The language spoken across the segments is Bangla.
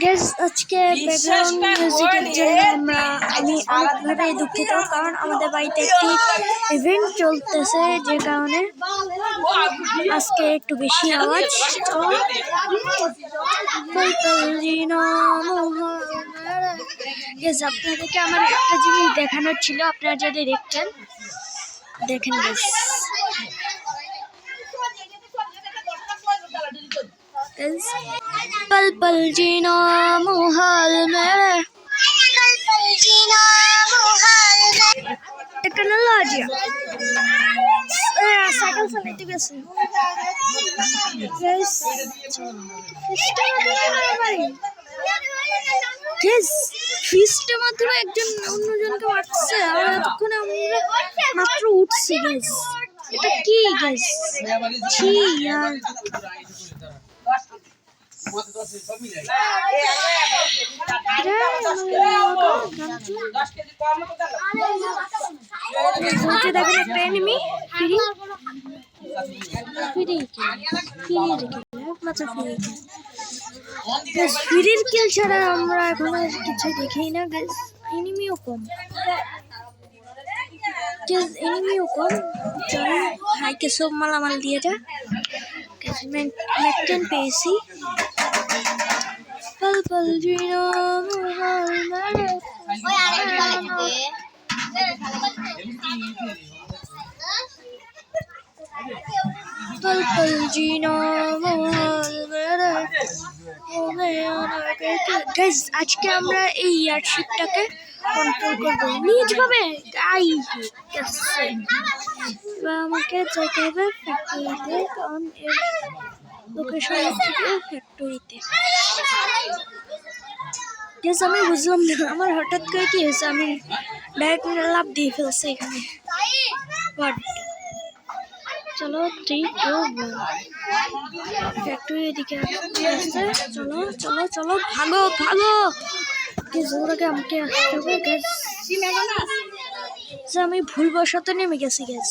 গেস আজকে ব্যাকগ্রাউন্ড মিউজিকের জন্য আমরা আমি অনেকভাবে দুঃখিত কারণ আমাদের বাড়িতে একটি ইভেন্ট চলতেছে যে কারণে আজকে একটু বেশি আওয়াজ। গেস আপনাদেরকে আমার একটা জিনিস দেখানোর ছিল আপনারা যদি দেখতেন দেখেন গেস पल पल जीना मुहाल मेरे টেকনোলজি সাইকেল চালাইতে গেছে ফিসটা মাত্র একজন অন্যজনকে মারছে আর এতক্ষণে আমরা মাত্র উঠছি গ্যাস এটা কি গ্যাস ছি আমরা এখন কিছু দেখি না এনিমিও কম. গ্যাস এনিমিও কম। চলো হাইকে সব মালামাল দিয়ে যা। গ্যাস ম্যাকটেন পেয়েছি। আজকে আমরা এই এয়ারশিপটাকে কন্ট্রোল করব। নিজভাবে আই গেছে এবার আমাকে যেতে হবে ফ্যাক্টরিতে কারণ এর লোকেশন ফ্যাক্টরিতে আমি বুঝলাম না আমার হঠাৎ করে কি হয়েছে? আমি ডাইরেক্ট লাভ দিয়ে ফেলছি এখানে। বাট চলো থ্রি টু ফ্যাক্টরি এদিকে আসছে চলো চলো চলো ভাগো ভাগো! ওরাকে আমাকে আসতে হবে গ্যাস আমি ভুলবশত নেমে গেছি গ্যাস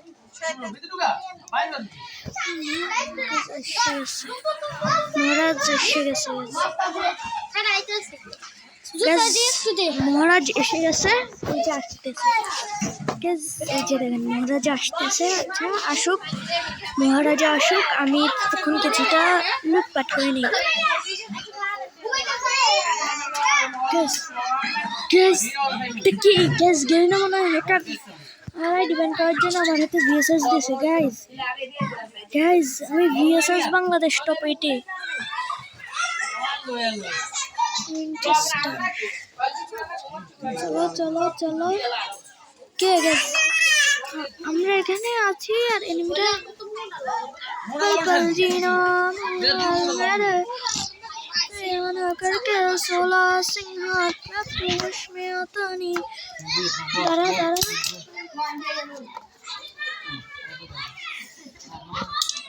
মহারাজ এসে গেছে। মহারাজ এসে গেছে। এই যে আসতেছে এই যে দেখেন মহারাজ আসতেছে। আচ্ছা আসুক মহারাজা আসুক আমি তখন কিছুটা লুটপাট করে নিই। গ্যাস গ্যাস এটা কি? গ্যাস গেল না মনে হয় এটা আর ডিপেন্ড করার জন্য আমার হাতে ভিএসএস দিয়েছে গাইজ গাইজ আমি ভিএসএস বাংলাদেশ টপ এইটে চলো চলো চলো কে গেছে আমরা এখানে আছি আর এনিমিটা पल जीना मेरे याना करके सोलह सिंहात में पुरुष में आता नहीं दारा दारा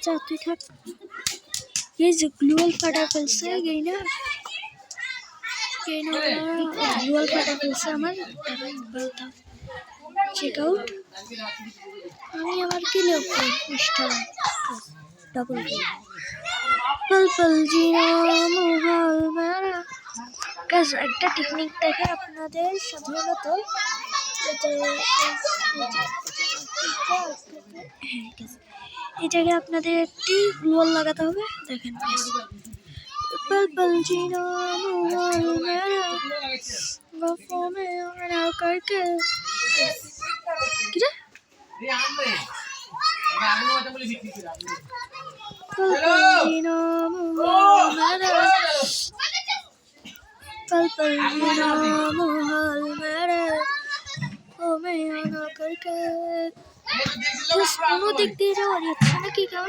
চা তুই থাক এই যে গ্লুয়াল ফাটা ফেলছে গেই না গেই না গ্লুয়াল ফাটা ফেলছে আমার বলতাম চেক আউট আমি আবার কি লোক মিস্টার ডবল পল পল জিনা মোহাল মেরা গাছ একটা টেকনিক দেখে আপনাদের সাধারণত এই জায়গায় আপনাদের একটি গ্লোয়াল লাগাতে হবে দেখেন পল পল জিনা মোহাল মেরা কোনো দিক দিয়ে যাওয়ার ইচ্ছা নাকি কেউ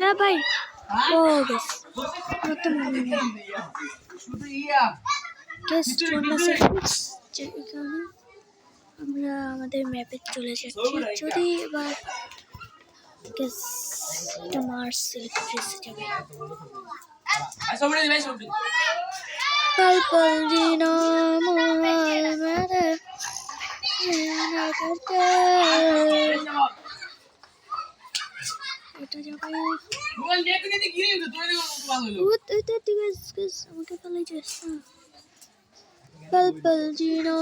না ভাই ও বেশ আমরা আমাদের ম্যাপে চলে যাচ্ছি। যদি এবার কাস্টমার ইলেকট্রিসিটি যাবে পল পল দিনো। মোবাইল মেরে না করতে এটা যাবে মোবাইল দিয়ে তো নিতে গিয়ে তো তোমার ভালো হলো উত উত ঠিক আছে আমাকে ফেলে যাস হ্যাঁ। পল পল দিনো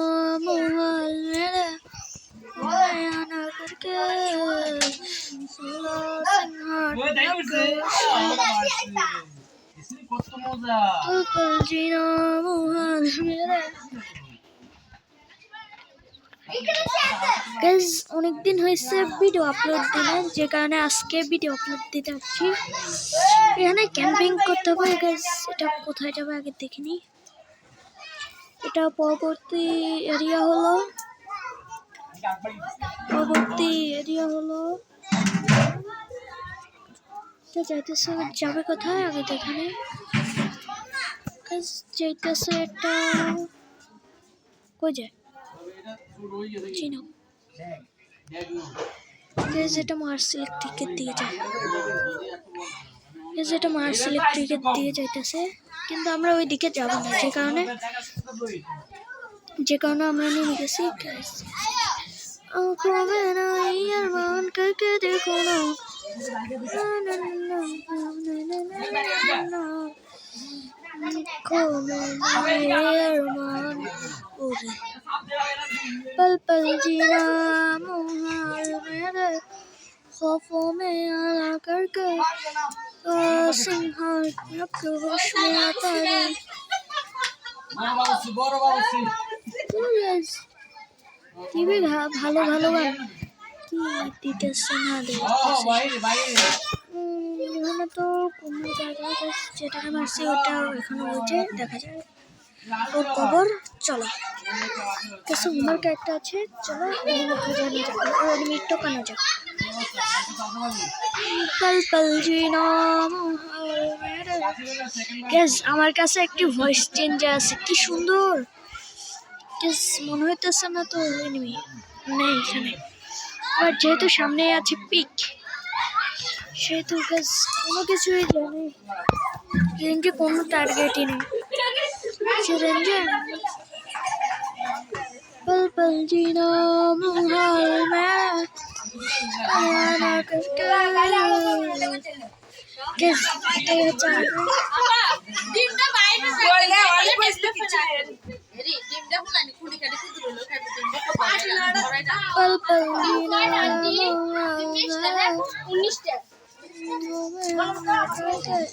মোবাইল মেরে অনেকদিন হয়েছে ভিডিও আপলোড দিলে যে কারণে আজকে ভিডিও আপলোড দিতে আসছি এখানে ক্যাম্পিং করতে হবে এটা কোথায় যাবে আগে দেখিনি এটা পরবর্তী এরিয়া হলো পরবর্তী এরিয়া হলো যাইতেছে, যাবে কোথায়? আগে দেখিনি যাইতেছে এটা কই যায়? চিনো এটা মার্স ইলেকট্রিকের দিয়ে যায়। এটা মার্স ইলেকট্রিকের দিয়ে যাইতেছে। কিন্তু আমরা ওই দিকে যাব না, যে কারণে যে কারণে আমরা নিয়ে গেছি কমে নাই আর মন কাকে पल पल जीना मुहाल मेरे खौफों में आला करके कर सिंहार आपके होश में आता है টিভি ভালো ভালো কি না এখানে তো কোনো জায়গায় বেশ যেটাকে মারছি ওটা এখানে রয়েছে দেখা যায় ওর কবর? চলো। কিছু হোমওয়ার্ক একটা আছে চলো এনিমি যাক টোকানো পল পল আমার কাছে একটি ভয়েস চেঞ্জার আছে কি সুন্দর! গ্যাস মনে হইতেছে না তো এনিমি নেই এখানে আর যেহেতু সামনে আছে পিক সেহেতু গ্যাস কোনো কিছুই জানি রেঞ্জে কোনো টার্গেটই নেই সে রেঞ্জে पल पल जीना मुहाल में आना करके किस तेरे चाहे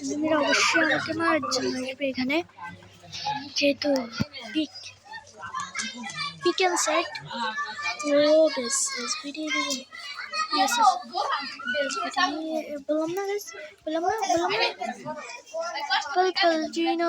তুমিরা অবশ্যই আমাকে মার জন্য আসবে এখানে যেহেতু পিক পিক অ্যান্ড সেট ও বেশ বেশ বললাম না বললাম না বললাম না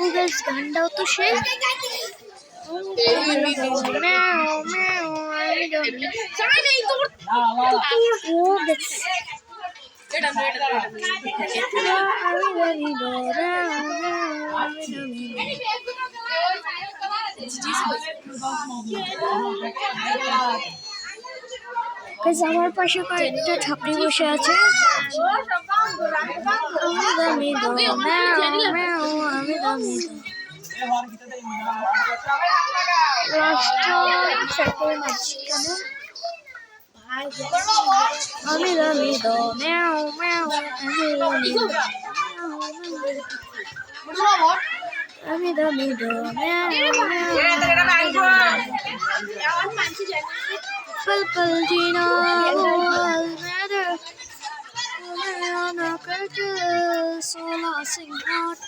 ও গানটাও তো সে আমার পাশে কয়েকটা ছাপড়ি বসে আছে। আমি দামি আমি দামি আমি দামি দো ম্যাও ম্যাও আমি দামি আমি দামি দো ম্যাও ম্যাও Purple Dino, all matter. Anakacı solasın kar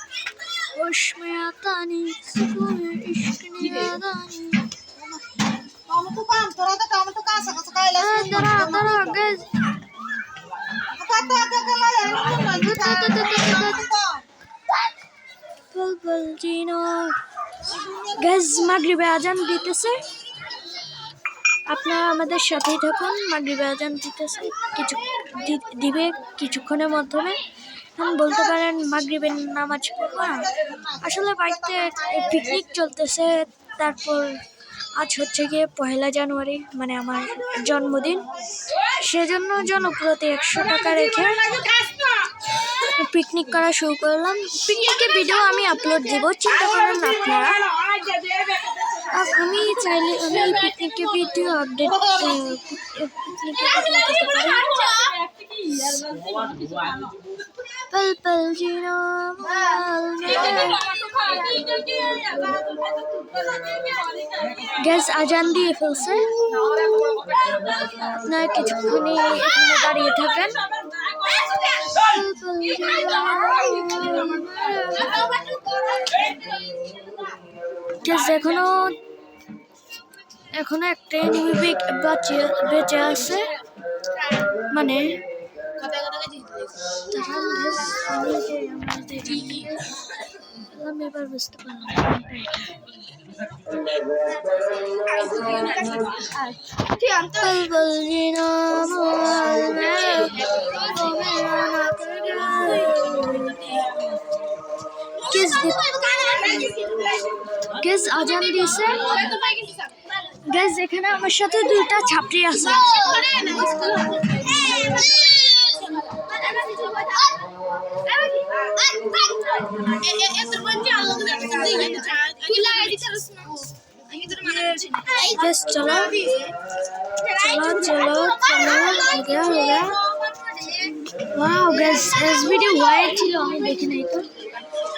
Koşmaya tani Sıkılıyor işkini yadani Kamu tukan, torada kamu tukan Saka sakayla Dara dara göz Kata kakala yanımdan Kata kata kata Pagıl Cino Göz Magribe Azam gitesi আপনারা আমাদের সাথেই থাকুন মাগরিবে আজান দিতেছে কিছু দিবে কিছুক্ষণের মাধ্যমে। বলতে পারেন মাগরিবের নামাজ পড়ব। না আসলে বাড়িতে পিকনিক চলতেছে, তারপর আজ হচ্ছে গিয়ে পয়লা জানুয়ারি মানে আমার জন্মদিন। সেজন্য জনপ্রতি একশো টাকা রেখে পিকনিক করা শুরু করলাম। পিকনিকের ভিডিও আমি আপলোড দেবো, চিন্তা করেন আপনারা। আমি চাইলে আমি এই পিকনিকের ভিডিও আপডেট পিকনিকের ভিডিও দিতে পল পল, জিরো গ্যাস আজান দিয়ে ফেলছে। আপনার কিছুক্ষণই এখানে দাঁড়িয়ে থাকেন। পল পল, জিরো গ্যাস এখনও এখনও একটা এনিমি বাঁচে বেঁচে আছে। মানে আমি বুঝতে পারলাম কোনটা এটা पल पल जीना मोहल में वो मेरा ना कर गए। किस কিস আজান দিয়েছে গ্যাস এখানে আমার সাথে দুইটা ছাপড়ি আছে গ্যাস চলো চলো চলো চলো हो गया हो गया wow gas S video white ছিল আমি দেখি নাই তো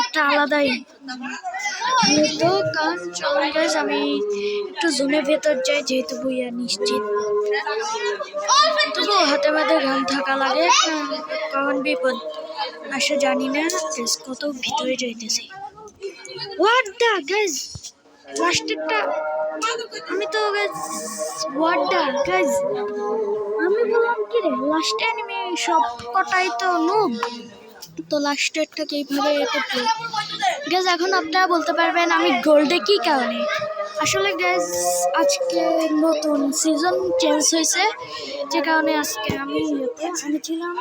একটা আলাদাই তো কারণ চলুন guys, আমি একটু জোনের ভেতর যাই যেহেতু বইয়া নিশ্চিত। তবু হাতে মাঝে গান থাকা লাগে কখন বিপদ আসে জানি না কত ভিতরে যাইতেছি। হোয়াট দ্য গাইজ লাস্টেরটা আমি তো গাইজ হোয়াট দ্য গাইজ আমি বললাম কি রে লাস্টে অ্যানিমে সব কটাই তো নুব তো লাস্টেরটাকে এইভাবে করতে গ্যাস এখন আপনারা বলতে পারবেন আমি গোল্ডে কি কারণে? আসলে গ্যাস আজকে নতুন সিজন চেঞ্জ হয়েছে, যে কারণে আজকে আমি আমি ছিলাম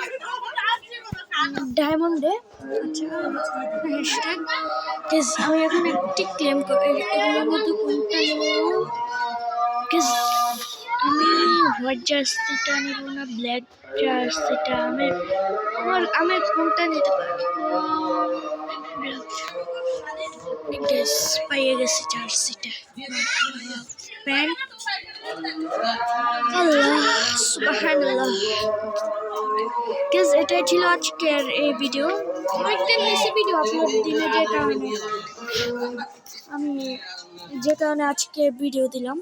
ডায়মন্ডে আচ্ছা আমি এখন একটি ক্লেম গ্যাস আমি হোয়াইট জার্সিটা নেব না ব্ল্যাক জার্সিটা আমি আমার আমি কোনটা নিতে পারব গ্যাস পাইয়ে গেছি জার্সিটা প্যান্ট। আল্লাহ, সুবহানাল্লাহ। গ্যাস এটাই ছিল আজকের এই ভিডিও অনেকদিন বেশি ভিডিও আপলোড দিলে যে কারণে আমি যে কারণে আজকে ভিডিও দিলাম।